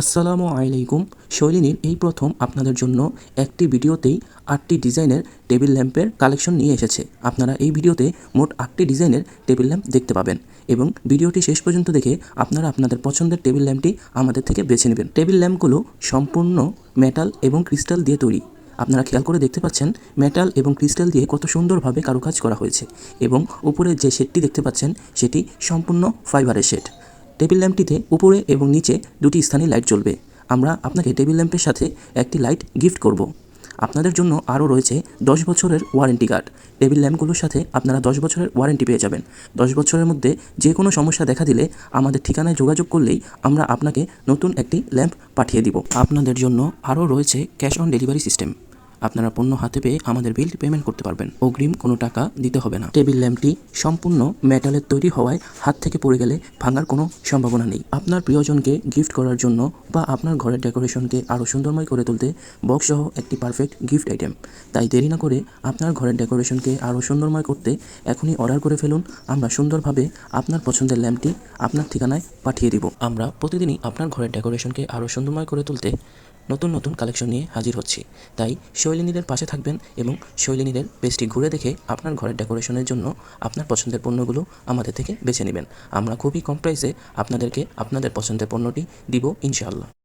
আসসালামু আলাইকুম। শৈলিনীর এই প্রথম আপনাদের জন্য একটি ভিডিওতেই আটটি ডিজাইনের টেবিল ল্যাম্পের কালেকশন নিয়ে এসেছে। আপনারা এই ভিডিওতে মোট আটটি ডিজাইনের টেবিল ল্যাম্প দেখতে পাবেন এবং ভিডিওটি শেষ পর্যন্ত দেখে আপনারা আপনাদের পছন্দের টেবিল ল্যাম্পটি আমাদের থেকে বেছে নেবেন। টেবিল ল্যাম্পগুলো সম্পূর্ণ মেটাল এবং ক্রিস্টাল দিয়ে তৈরি। আপনারা খেয়াল করে দেখতে পাচ্ছেন, মেটাল এবং ক্রিস্টাল দিয়ে কত সুন্দরভাবে কারুকাজ করা হয়েছে এবং উপরে যে শেডটি দেখতে পাচ্ছেন, সেটি সম্পূর্ণ ফাইবারের শেড। টেবিল ল্যাম্পটিতে উপরে এবং নিচে দুটি স্থানে লাইট জ্বলবে। আমরা আপনাকে টেবিল ল্যাম্পের সাথে একটি লাইট গিফট করব। আপনাদের জন্য আরও রয়েছে দশ বছরের ওয়ারেন্টি কার্ড। টেবিল ল্যাম্পগুলোর সাথে আপনারা দশ বছরের ওয়ারেন্টি পেয়ে যাবেন। দশ বছরের মধ্যে যে কোনো সমস্যা দেখা দিলে আমাদের ঠিকানায় যোগাযোগ করলেই আমরা আপনাকে নতুন একটি ল্যাম্প পাঠিয়ে দিব। আপনাদের জন্য আরও রয়েছে ক্যাশ অন ডেলিভারি সিস্টেম। আপনারা পণ্য হাতে পেয়ে আমাদের বিল পেমেন্ট করতে পারবেন। অগ্রিম কোনো টাকা দিতে হবে না। টেবিল ল্যাম্পটি সম্পূর্ণ মেটালের তৈরি হওয়ায় হাত থেকে পড়ে গেলে ভাঙার কোনো সম্ভাবনা নেই। আপনার প্রিয়জনকে গিফট করার জন্য বা আপনার ঘরের ডেকোরেশনকে আরও সুন্দরময় করে তুলতে বক্স সহ একটি পারফেক্ট গিফট আইটেম তাই দেরি না করে আপনার ঘরের ডেকোরেশনকে আরও সুন্দরময় করতে এখনই অর্ডার করে ফেলুন। আমরা সুন্দরভাবে আপনার পছন্দের ল্যাম্পটি আপনার ঠিকানায় পাঠিয়ে দিব। আমরা প্রতিদিনই আপনার ঘরের ডেকোরেশনকে আরও সুন্দরময় করে তুলতে নতুন নতুন কালেকশন নিয়ে হাজির হচ্ছি। তাই শৈলিনীদের পাশে থাকবেন এবং শৈলিনীদের পেজটি ঘুরে দেখে আপনার ঘরের ডেকোরেশনের জন্য আপনার পছন্দের পণ্যগুলো আমাদের থেকে বেছে নেবেন। আমরা খুবই কম প্রাইসে আপনাদেরকে আপনাদের পছন্দের পণ্যটি দিব ইনশাআল্লাহ।